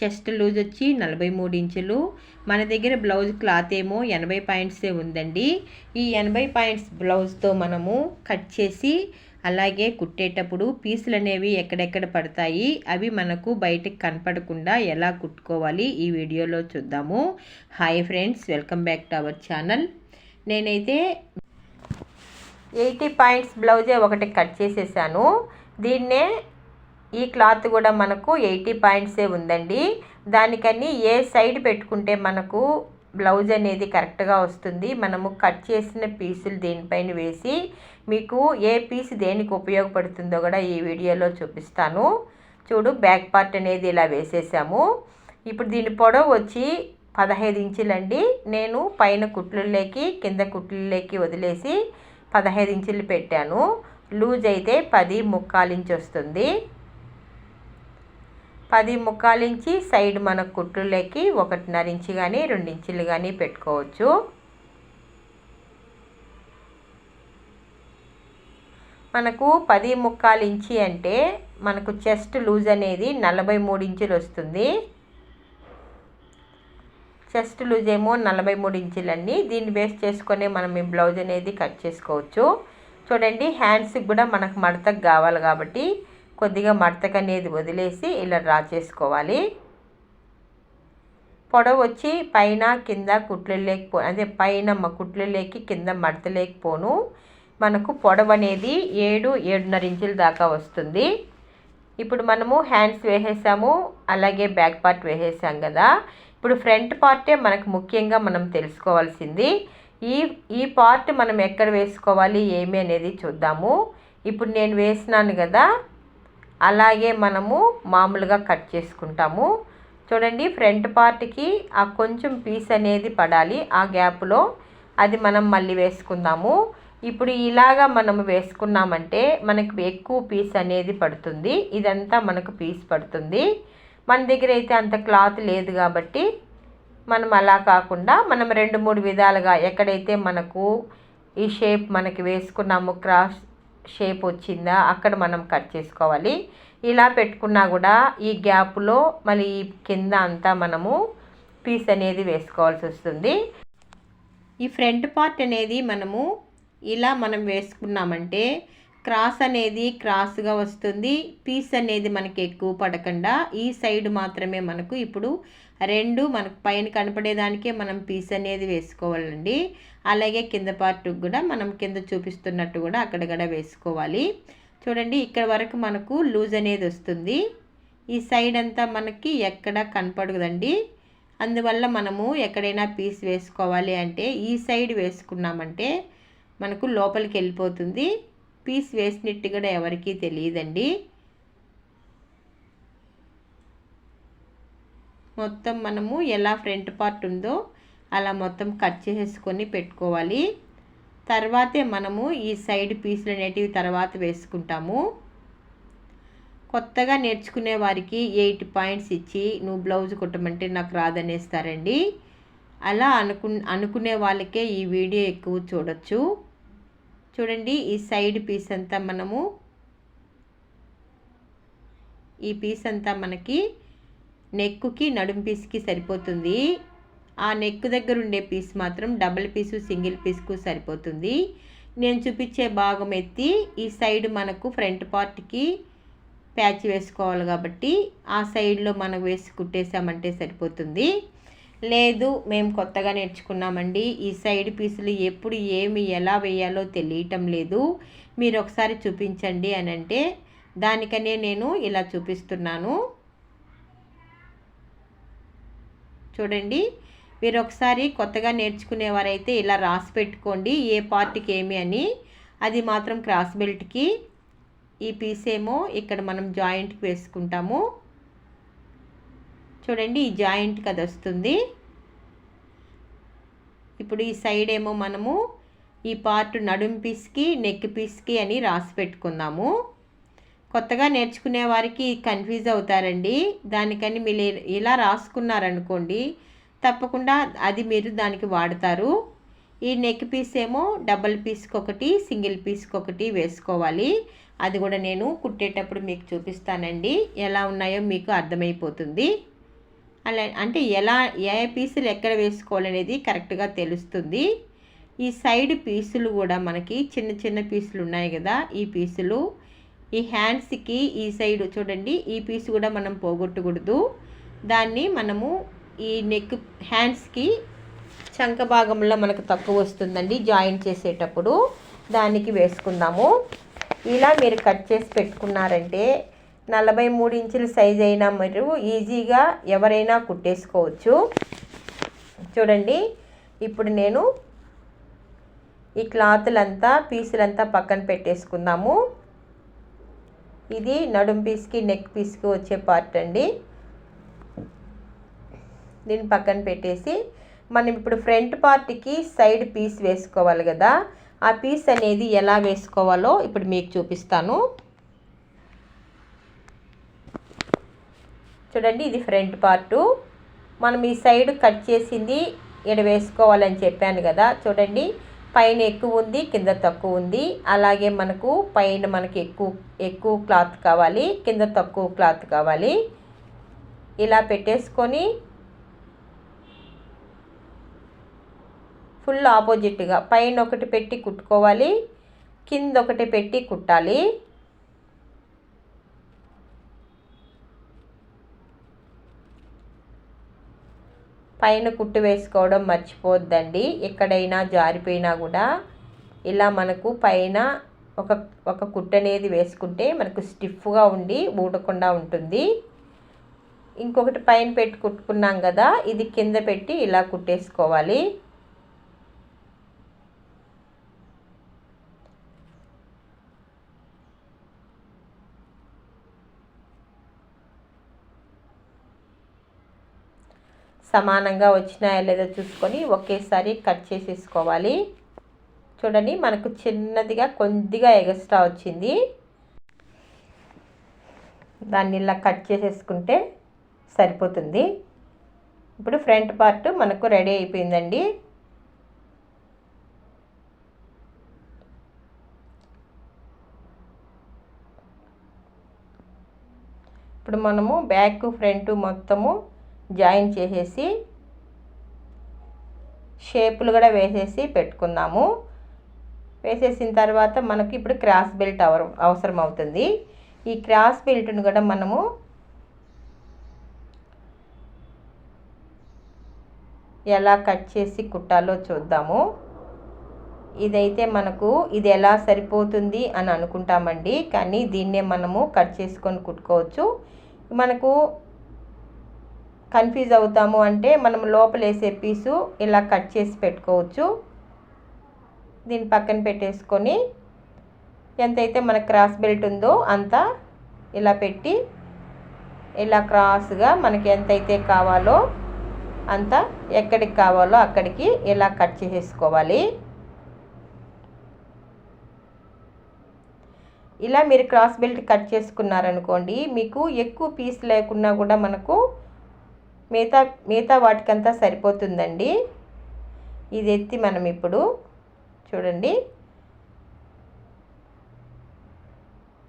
Chest loose వచ్చి నలభై మూడు ఇంచులు. మన దగ్గర బ్లౌజ్ క్లాత్ ఏమో ఎనభై పాయింట్సే ఉందండి. ఈ ఎనభై పాయింట్స్ బ్లౌజ్తో మనము కట్ చేసి అలాగే కుట్టేటప్పుడు పీసులు అనేవి ఎక్కడెక్కడ పడతాయి అవి మనకు బయటకు కనపడకుండా ఎలా కుట్టుకోవాలి ఈ వీడియోలో చూద్దాము. Hi friends welcome back to our channel. నేనైతే ఎయిటీ పాయింట్స్ బ్లౌజే ఒకటి కట్ చేసేసాను. దీన్నే ఈ క్లాత్ కూడా మనకు ఎయిటీ పాయింట్సే ఉందండి. దానికని ఏ సైడ్ పెట్టుకుంటే మనకు బ్లౌజ్ అనేది కరెక్ట్గా వస్తుంది మనము కట్ చేసిన పీసులు దీనిపైన వేసి మీకు ఏ పీస్ దేనికి ఉపయోగపడుతుందో కూడా ఈ వీడియోలో చూపిస్తాను. చూడు బ్యాక్ పార్ట్ అనేది ఇలా వేసేసాము. ఇప్పుడు దీని పొడవు వచ్చి పదహైదు ఇంచులండి. నేను పైన కుట్లుల్లోకి కింద కుట్లుల్లోకి వదిలేసి పదహైదు ఇంచులు పెట్టాను. లూజ్ అయితే పది ముక్కాలించి వస్తుంది పది ముక్కాలు ఇంచి సైడ్ మన కుట్లులకి ఒకటిన్నర ఇంచు కానీ రెండు ఇంచులు కానీ పెట్టుకోవచ్చు. మనకు పది ముక్కాలు ఇంచి అంటే మనకు చెస్ట్ లూజ్ అనేది నలభై మూడు ఇంచులు వస్తుంది. చెస్ట్ లూజ్ ఏమో నలభై మూడు ఇంచులండి దీన్ని బేస్ చేసుకొని మనం ఈ బ్లౌజ్ అనేది కట్ చేసుకోవచ్చు. చూడండి హ్యాండ్స్కి కూడా మనకు మడతకు కావాలి కాబట్టి కొద్దిగా మడతకనేది వదిలేసి ఇలా డ్రా చేసుకోవాలి. పొడవు వచ్చి పైన కింద కుట్లు లేకపో అదే పైన కుట్లు లేకి కింద మడత లేకపోను మనకు పొడవు అనేది ఏడు ఏడున్నర ఇంచుల దాకా వస్తుంది. ఇప్పుడు మనము హ్యాండ్స్ వేసేసాము అలాగే బ్యాక్ పార్ట్ వేసేసాం కదా. ఇప్పుడు ఫ్రంట్ పార్టే మనకు ముఖ్యంగా మనం తెలుసుకోవాల్సింది. ఈ ఈ పార్ట్ మనం ఎక్కడ వేసుకోవాలి ఏమి అనేది చూద్దాము. ఇప్పుడు నేను వేసినాను కదా అలాగే మనము మామూలుగా కట్ చేసుకుంటాము. చూడండి ఫ్రంట్ పార్ట్కి ఆ కొంచెం పీస్ అనేది పడాలి. ఆ గ్యాప్లో అది మనం మళ్ళీ వేసుకుందాము. ఇప్పుడు ఇలాగా మనం వేసుకున్నామంటే మనకు ఎక్కువ పీస్ అనేది పడుతుంది. ఇదంతా మనకు పీస్ పడుతుంది. మన దగ్గర అయితే అంత క్లాత్ లేదు కాబట్టి మనం అలా కాకుండా మనం రెండు మూడు విధాలుగా ఎక్కడైతే మనకు ఈ షేప్ మనకి వేసుకున్నాము క్రాస్ షేప్ వచ్చిందా అక్కడ మనం కట్ చేసుకోవాలి. ఇలా పెట్టుకున్నా కూడా ఈ గ్యాప్లో మళ్ళీ ఈ కింద అంతా మనము పీస్ అనేది వేసుకోవాల్సి వస్తుంది. ఈ ఫ్రంట్ పార్ట్ అనేది మనము ఇలా మనం వేసుకున్నామంటే క్రాస్ అనేది క్రాస్గా వస్తుంది. పీస్ అనేది మనకి ఎక్కువ పడకుండా ఈ సైడ్ మాత్రమే మనకు ఇప్పుడు రెండు మనకు పైన కనపడేదానికే మనం పీస్ అనేది వేసుకోవాలండి. అలాగే కింద పార్ట్ కూడా మనం కింద చూపిస్తున్నట్టు కూడా అక్కడక్కడ వేసుకోవాలి. చూడండి ఇక్కడ వరకు మనకు లూజ్ అనేది వస్తుంది. ఈ సైడ్ అంతా మనకి ఎక్కడ కనపడదండి అందువల్ల మనము ఎక్కడైనా పీస్ వేసుకోవాలి అంటే ఈ సైడ్ వేసుకున్నామంటే మనకు లోపలికి వెళ్ళిపోతుంది. పీస్ వేసినట్టు కూడా ఎవరికీ తెలియదండి. మొత్తం మనము ఎలా ఫ్రంట్ పార్ట్ ఉందో అలా మొత్తం కట్ చేసేసుకొని పెట్టుకోవాలి. తర్వాతే మనము ఈ సైడ్ పీసులు అనేటివి తర్వాత వేసుకుంటాము. కొత్తగా నేర్చుకునే వారికి ఎయిట్ పాయింట్స్ ఇచ్చి నువ్వు బ్లౌజ్ కుట్టమంటే నాకు రాదనేస్తారండి. అలా అనుకు అనుకునే వాళ్ళకే ఈ వీడియో ఎక్కువ చూడొచ్చు. చూడండి ఈ సైడ్ పీస్ అంతా మనము ఈ పీస్ అంతా మనకి నెక్కుకి నడుం పీస్కి సరిపోతుంది. ఆ నెక్ దగ్గర ఉండే పీస్ మాత్రం డబుల్ పీసు సింగిల్ పీస్కు సరిపోతుంది. నేను చూపించే భాగం ఎత్తి ఈ సైడ్ మనకు ఫ్రంట్ పార్ట్కి ప్యాచ్ వేసుకోవాలి కాబట్టి ఆ సైడ్లో మనం వేసి కుట్టేసామంటే సరిపోతుంది. లేదు మేము కొత్తగా నేర్చుకున్నామండి. ఈ సైడ్ పీసులు ఎప్పుడు ఏమి ఎలా వేయాలో తెలియటం లేదు. మీరు ఒకసారి చూపించండి అని అంటే దానికనే నేను ఇలా చూపిస్తున్నాను. చూడండి. మీరు ఒకసారి కొత్తగా నేర్చుకునేవారైతే ఇలా రాసి పెట్టుకోండి. ఏ పార్ట్కి ఏమి అని. అది మాత్రం క్రాస్ బెల్ట్కి. ఈ పీస్ ఏమో ఇక్కడ మనం జాయింట్కి వేసుకుంటాము. చూడండి ఈ జాయింట్కి అది వస్తుంది. ఇప్పుడు ఈ సైడ్ ఏమో మనము ఈ పార్ట్ నడుం పీస్కి నెక్ పీస్కి అని రాసి పెట్టుకుందాము. కొత్తగా నేర్చుకునే వారికి కన్ఫ్యూజ్ అవుతారండి. దానికని మీరు ఇలా రాసుకున్నారనుకోండి తప్పకుండా అది మీరు దానికి వాడతారు. ఈ నెక్ పీస్ ఏమో డబల్ పీస్కి ఒకటి సింగిల్ పీస్కి ఒకటి వేసుకోవాలి. అది కూడా నేను కుట్టేటప్పుడు మీకు చూపిస్తానండి. ఎలా ఉన్నాయో మీకు అర్థమైపోతుంది. అలా అంటే ఎలా ఏ పీసులు ఎక్కడ వేసుకోవాలనేది కరెక్ట్గా తెలుస్తుంది. ఈ సైడ్ పీసులు కూడా మనకి చిన్న చిన్న పీసులు ఉన్నాయి కదా ఈ పీసులు ఈ హ్యాండ్స్కి ఈ సైడ్ చూడండి ఈ పీస్ కూడా మనం పోగొట్టకూడదు. దాన్ని మనము ఈ నెక్ హ్యాండ్స్కి చంక భాగంలో మనకు తక్కువ వస్తుందండి జాయిన్ చేసేటప్పుడు. దానికి వేసుకుందాము. ఇలా మీరు కట్ చేసి పెట్టుకున్నారంటే నలభై మూడు ఇంచుల సైజ్ అయినా మీరు ఈజీగా ఎవరైనా కుట్టేసుకోవచ్చు. చూడండి ఇప్పుడు నేను ఈ క్లాతులంతా పీసులంతా పక్కన పెట్టేసుకుందాము. ఇది నడుం పీస్కి నెక్ పీస్కి వచ్చే పార్ట్ అండి. దీన్ని పక్కన పెట్టేసి మనం ఇప్పుడు ఫ్రంట్ పార్ట్కి సైడ్ పీస్ వేసుకోవాలి కదా. ఆ పీస్ అనేది ఎలా వేసుకోవాలో ఇప్పుడు మీకు చూపిస్తాను. చూడండి ఇది ఫ్రంట్ పార్టు మనం ఈ సైడ్ కట్ చేసింది ఇక్కడ వేసుకోవాలని చెప్పాను కదా. చూడండి పైన ఎక్కువ ఉంది కింద తక్కువ ఉంది. అలాగే మనకు పైన మనకి ఎక్కువ ఎక్కువ క్లాత్ కావాలి కింద తక్కువ క్లాత్ కావాలి. ఇలా పెట్టేసుకొని ఫుల్ ఆపోజిట్గా పైన ఒకటి పెట్టి కుట్టుకోవాలి కింద ఒకటి పెట్టి కుట్టాలి. పైన కుట్టు వేసుకోవడం మర్చిపోద్దండి. ఎక్కడైనా జారిపోయినా కూడా ఇలా మనకు పైన ఒక ఒక కుట్టు అనేది వేసుకుంటే మనకు స్టిఫ్గా ఉండి ఊడకుండా ఉంటుంది. ఇంకొకటి పైన పెట్టి కుట్టుకున్నాం కదా ఇది కింద పెట్టి ఇలా కుట్టేసుకోవాలి. సమానంగా వచ్చినాయా లేదో చూసుకొని ఒకేసారి కట్ చేసేసుకోవాలి. చూడండి మనకు చిన్నదిగా కొద్దిగా ఎగస్ట్రా వచ్చింది. దాన్ని ఇలా కట్ చేసేసుకుంటే సరిపోతుంది. ఇప్పుడు ఫ్రంట్ పార్ట్ మనకు రెడీ అయిపోయిందండి. ఇప్పుడు మనము బ్యాక్ ఫ్రంట్ మొత్తము జాయిన్ చేసేసి షేపులు కూడా వేసేసి పెట్టుకుందాము. వేసేసిన తర్వాత మనకి ఇప్పుడు క్రాస్ బెల్ట్ అవ అవసరం అవుతుంది ఈ క్రాస్ బెల్ట్ను కూడా మనము ఎలా కట్ చేసి కుట్టాలో చూద్దాము. ఇదైతే మనకు ఇది ఎలా సరిపోతుంది అని అనుకుంటామండి. కానీ దీన్నే మనము కట్ చేసుకొని కుట్టుకోవచ్చు. మనకు కన్ఫ్యూజ్ అవుతాము అంటే మనం లోపల వేసే పీసు ఇలా కట్ చేసి పెట్టుకోవచ్చు. దీన్ని పక్కన పెట్టేసుకొని ఎంతైతే మన క్రాస్ బెల్ట్ ఉందో అంతా ఇలా పెట్టి ఇలా క్రాస్గా మనకి ఎంతైతే కావాలో అంత ఎక్కడికి కావాలో అక్కడికి ఇలా కట్ చేసేసుకోవాలి. ఇలా మీరు క్రాస్ బెల్ట్ కట్ చేసుకున్నారనుకోండి మీకు ఎక్కువ పీస్ లేకున్నా కూడా మనకు మిగతా మిగతా వాటికంతా సరిపోతుందండి. ఇది ఎత్తి మనం ఇప్పుడు చూడండి.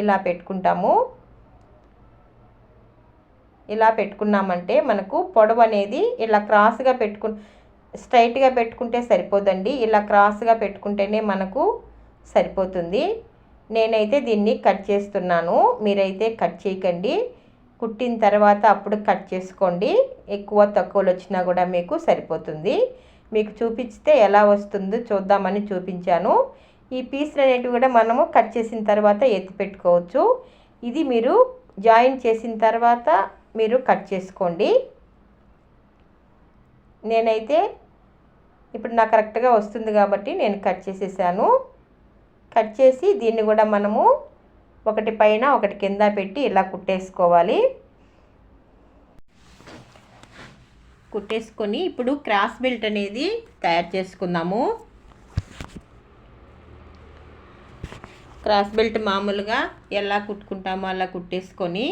ఇలా పెట్టుకుంటాము. ఇలా పెట్టుకున్నామంటే మనకు పొడవు అనేది ఇలా క్రాస్గా పెట్టుకు స్ట్రైట్గా పెట్టుకుంటే సరిపోదండి. ఇలా క్రాస్గా పెట్టుకుంటేనే మనకు సరిపోతుంది. నేనైతే దీన్ని కట్ చేస్తున్నాను. మీరైతే కట్ చేయకండి. కుట్టిన తర్వాత అప్పుడు కట్ చేసుకోండి. ఎక్కువ తక్కువలు వచ్చినా కూడా మీకు సరిపోతుంది. మీకు చూపిస్తే ఎలా వస్తుందో చూద్దామని చూపించాను. ఈ పీస్లు అనేటివి కూడా మనము కట్ చేసిన తర్వాత ఎత్తి పెట్టుకోవచ్చు. ఇది మీరు జాయిన్ చేసిన తర్వాత మీరు కట్ చేసుకోండి. నేనైతే ఇప్పుడు నాకు కరెక్ట్గా వస్తుంది కాబట్టి నేను కట్ చేసేసాను. కట్ చేసి దీన్ని కూడా మనము ఒకటి పైన ఒకటి కింద పెట్టి ఇలా కుట్టేసుకోవాలి. కుట్టేసుకొని ఇప్పుడు క్రాస్ బెల్ట్ అనేది తయారు చేసుకుందాము. క్రాస్ బెల్ట్ మామూలుగా ఎలా కుట్టుకుంటామో అలా కుట్టేసుకొని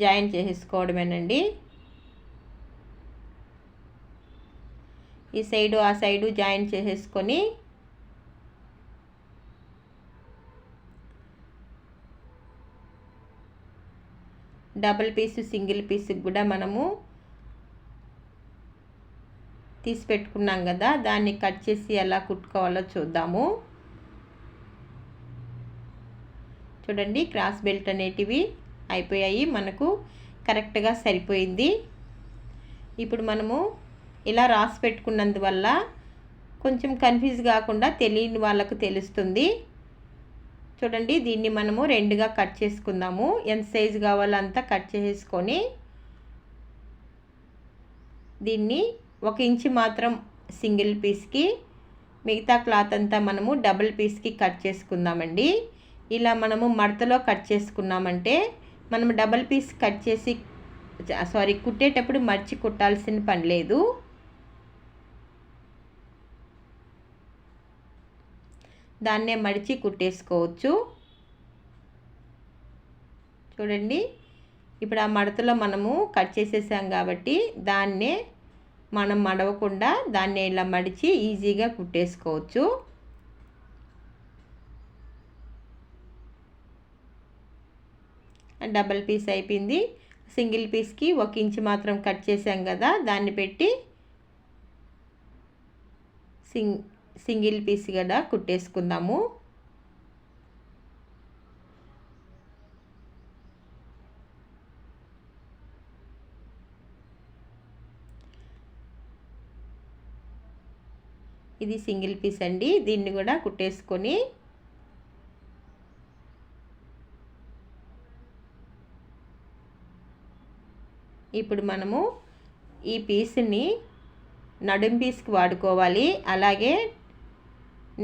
జాయిన్ చేసేసుకోవడమేనండి. ఈ సైడు ఆ సైడు జాయిన్ చేసేసుకొని డబల్ పీసు సింగిల్ పీస్ కూడా మనము తీసి పెట్టుకున్నాం కదా దాన్ని కట్ చేసి ఎలా కుట్టుకోవాలో చూద్దాము. చూడండి క్రాస్ బెల్ట్ అనేటివి అయిపోయాయి మనకు కరెక్ట్గా సరిపోయింది. ఇప్పుడు మనము ఇలా రాసి పెట్టుకున్నందువల్ల కొంచెం కన్ఫ్యూజ్ కాకుండా తెలియని వాళ్ళకు తెలుస్తుంది. చూడండి దీన్ని మనము రెండుగా కట్ చేసుకుందాము. ఎంత సైజు కావాలో అంతా కట్ చేసుకొని దీన్ని ఒక ఇంచు మాత్రం సింగిల్ పీస్కి మిగతా క్లాత్ అంతా మనము డబుల్ పీస్కి కట్ చేసుకుందామండి. ఇలా మనము మడతలో కట్ చేసుకున్నామంటే మనం డబల్ పీస్ కట్ చేసి సారీ కుట్టేటప్పుడు మర్చి కుట్టాల్సిన పని లేదు. దాన్నే మడిచి కుట్టేసుకోవచ్చు. చూడండి. ఇప్పుడు ఆ మడతలో మనము కట్ చేసేసాం కాబట్టి దాన్నే మనం మడవకుండా దాన్ని ఇలా మడిచి ఈజీగా కుట్టేసుకోవచ్చు. డబల్ పీస్ అయిపోయింది. సింగిల్ పీస్కి ఒక ఇంచు మాత్రం కట్ చేసాం కదా దాన్ని పెట్టి సింగ్ సింగిల్ పీస్ కూడా కుట్టేసుకుందాము. ఇది సింగిల్ పీస్ అండి. దీన్ని కూడా కుట్టేసుకొని ఇప్పుడు మనము ఈ పీస్ని నడుం పీస్కి వాడుకోవాలి. అలాగే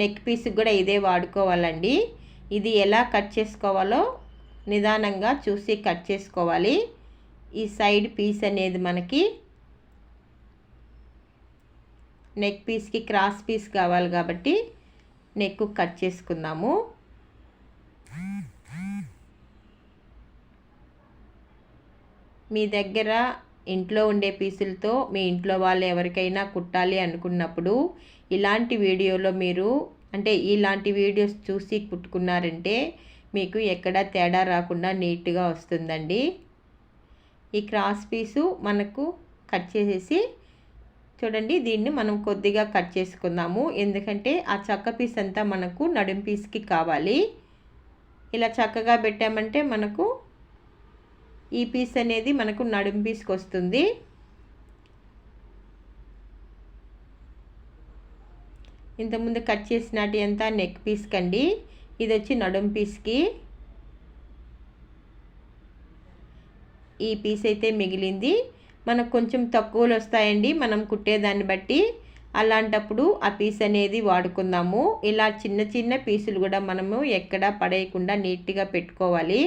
నెక్ పీస్కి కూడా ఇదే వాడుకోవాలండి. ఇది ఎలా కట్ చేసుకోవాలో నిదానంగా చూసి కట్ చేసుకోవాలి. ఈ సైడ్ పీస్ అనేది మనకి నెక్ పీస్కి క్రాస్ పీస్ కావాలి కాబట్టి నెక్ కట్ చేసుకుందాము. మీ దగ్గర ఇంట్లో ఉండే పీసులతో మీ ఇంట్లో వాళ్ళు ఎవరికైనా కుట్టాలి అనుకున్నప్పుడు ఇలాంటి వీడియోలో మీరు అంటే ఇలాంటి వీడియోస్ చూసి కుట్టుకున్నారంటే మీకు ఎక్కడా తేడా రాకుండా నీట్గా వస్తుందండి. ఈ క్రాస్ పీసు మనకు కట్ చేసేసి చూడండి దీన్ని మనం కొద్దిగా కట్ చేసుకుందాము. ఎందుకంటే ఆ చక్క పీస్ అంతా మనకు నడుం పీస్కి కావాలి. ఇలా చక్కగా పెట్టామంటే మనకు ఈ పీస్ అనేది మనకు నడుం పీస్కి వస్తుంది. ఇంతకుముందు కట్ చేసినటి అంతా నెక్ పీస్ కండి. ఇది వచ్చి నడుం పీస్కి ఈ పీస్ అయితే మిగిలింది. మనకు కొంచెం తక్కువలు వస్తాయండి. మనం కుట్టేదాన్ని బట్టి అలాంటప్పుడు ఆ పీస్ అనేది వాడుకుందాము. ఇలా చిన్న చిన్న పీసులు కూడా మనము ఎక్కడ పడేయకుండా నీట్గా పెట్టుకోవాలి.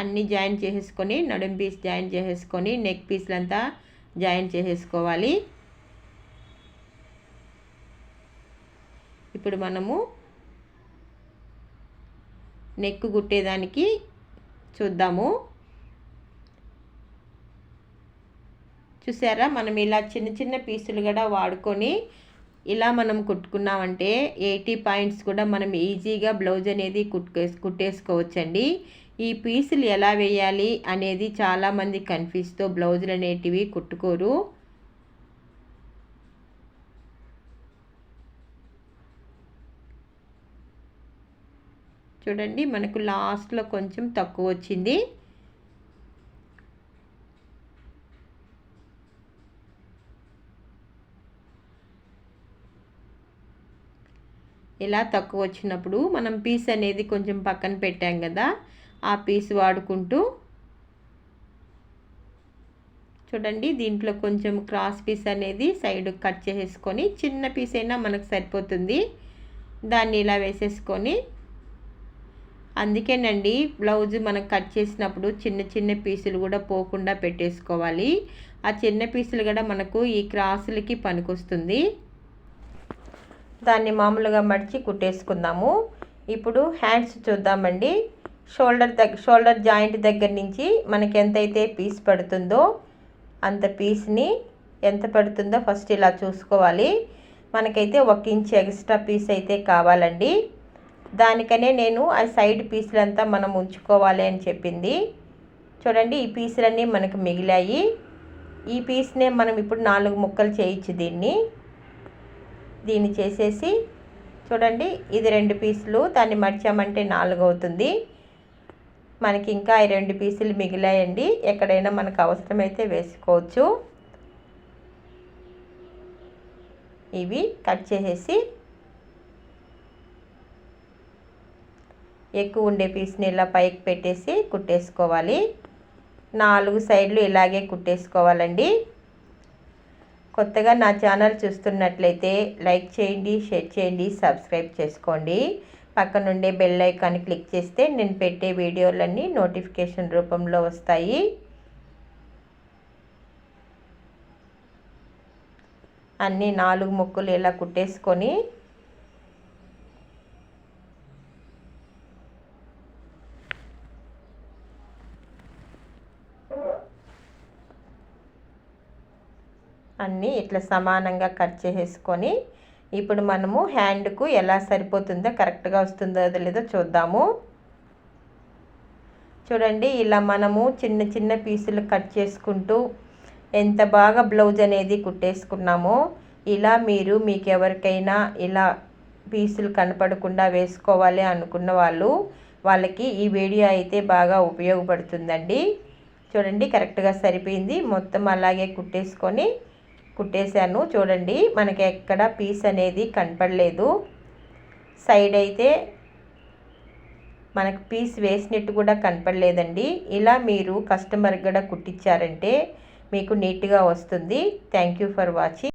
అన్నీ జాయిన్ చేసేసుకొని నడుం పీస్ జాయిన్ చేసేసుకొని నెక్ పీస్లంతా జాయిన్ చేసేసుకోవాలి. ఇప్పుడు మనము నెక్ కుట్టేదానికి చూద్దాము. చూసారా? మనం ఇలా చిన్న చిన్న పీసులు కూడా వాడుకొని ఇలా మనం కుట్టుకున్నామంటే ఎయిటీ పాయింట్స్ కూడా మనం ఈజీగా బ్లౌజ్ అనేది కుట్టే కుట్టేసుకోవచ్చండి. ఈ పీసులు ఎలా వేయాలి అనేది చాలామంది కన్ఫ్యూజ్తో బ్లౌజులు అనేటివి కుట్టుకోరు. చూడండి మనకు లాస్ట్లో కొంచెం తక్కువ వచ్చింది. ఇలా తక్కువ వచ్చినప్పుడు మనం పీస్ అనేది కొంచెం పక్కన పెట్టాం కదా ఆ పీస్ వాడుకుంటూ చూడండి దీంట్లో కొంచెం క్రాస్ పీస్ అనేది సైడ్ కట్ చేసేసుకొని చిన్న పీస్ అయినా మనకు సరిపోతుంది. దాన్ని ఇలా వేసేసుకొని అందుకేనండి బ్లౌజ్ మనం కట్ చేసినప్పుడు చిన్న చిన్న పీసులు కూడా పోకుండా పెట్టేసుకోవాలి. ఆ చిన్న పీసులు కూడా మనకు ఈ క్రాసులకి పనికొస్తుంది. దాన్ని మామూలుగా మడిచి కుట్టేసుకుందాము. ఇప్పుడు హ్యాండ్స్ చూద్దామండి. షోల్డర్ దగ్గర షోల్డర్ జాయింట్ దగ్గర నుంచి మనకి ఎంతైతే పీస్ పడుతుందో అంత పీస్ని ఎంత పడుతుందో ఫస్ట్ ఇలా చూసుకోవాలి. మనకైతే ఒక ఇంచ్ ఎక్స్ట్రా పీస్ అయితే కావాలండి. దానికనే నేను ఆ సైడ్ పీసులంతా మనం ఉంచుకోవాలి అని చెప్పింది. చూడండి ఈ పీసులన్నీ మనకు మిగిలాయి. ఈ పీస్నే మనం ఇప్పుడు నాలుగు ముక్కలు చేయొచ్చు దీన్ని. దీన్ని చేసేసి చూడండి ఇది రెండు పీసులు దాన్ని మర్చామంటే నాలుగు అవుతుంది. మనకి ఇంకా ఈ రెండు పీసులు మిగిలాయండి. ఎక్కడైనా మనకు అవసరమైతే వేసుకోవచ్చు. ఇవి కట్ చేసేసి ఎక్కువ ఉండే పీస్ని ఇలా పైకి పెట్టేసి కుట్టేసుకోవాలి. నాలుగు సైడ్లు ఇలాగే కుట్టేసుకోవాలండి. కొత్తగా నా ఛానల్ చూస్తున్నట్లయితే లైక్ చేయండి షేర్ చేయండి సబ్స్క్రైబ్ చేసుకోండి. పక్కనుండే బెల్ ఐకాన్ క్లిక్ చేస్తే నేను పెట్టే వీడియోలన్నీ నోటిఫికేషన్ రూపంలో వస్తాయి. అన్నీ నాలుగు ముక్కలు ఇలా కుట్టేసుకొని అన్నీ ఇట్లా సమానంగా కట్ చేసేసుకొని ఇప్పుడు మనము హ్యాండ్కు ఎలా సరిపోతుందో కరెక్ట్గా వస్తుందో లేదో చూద్దాము. చూడండి ఇలా మనము చిన్న చిన్న పీసులు కట్ చేసుకుంటూ ఎంత బాగా బ్లౌజ్ అనేది కుట్టేసుకున్నామో ఇలా మీరు మీకు ఎవరికైనా ఇలా పీసులు కనపడకుండా వేసుకోవాలి అనుకున్న వాళ్ళు వాళ్ళకి ఈ వీడియో అయితే బాగా ఉపయోగపడుతుందండి. చూడండి కరెక్ట్గా సరిపోయింది. మొత్తం అలాగే కుట్టేసుకొని కుట్టేశాను. చూడండి మనకి ఎక్కడ పీస్ అనేది కనపడలేదు. సైడ్ అయితే మనకు పీస్ వేసినట్టు కూడా కనపడలేదండి. ఇలా మీరు కస్టమర్ కూడా కుట్టించారంటే మీకు నీట్గా వస్తుంది. Thank you for watching.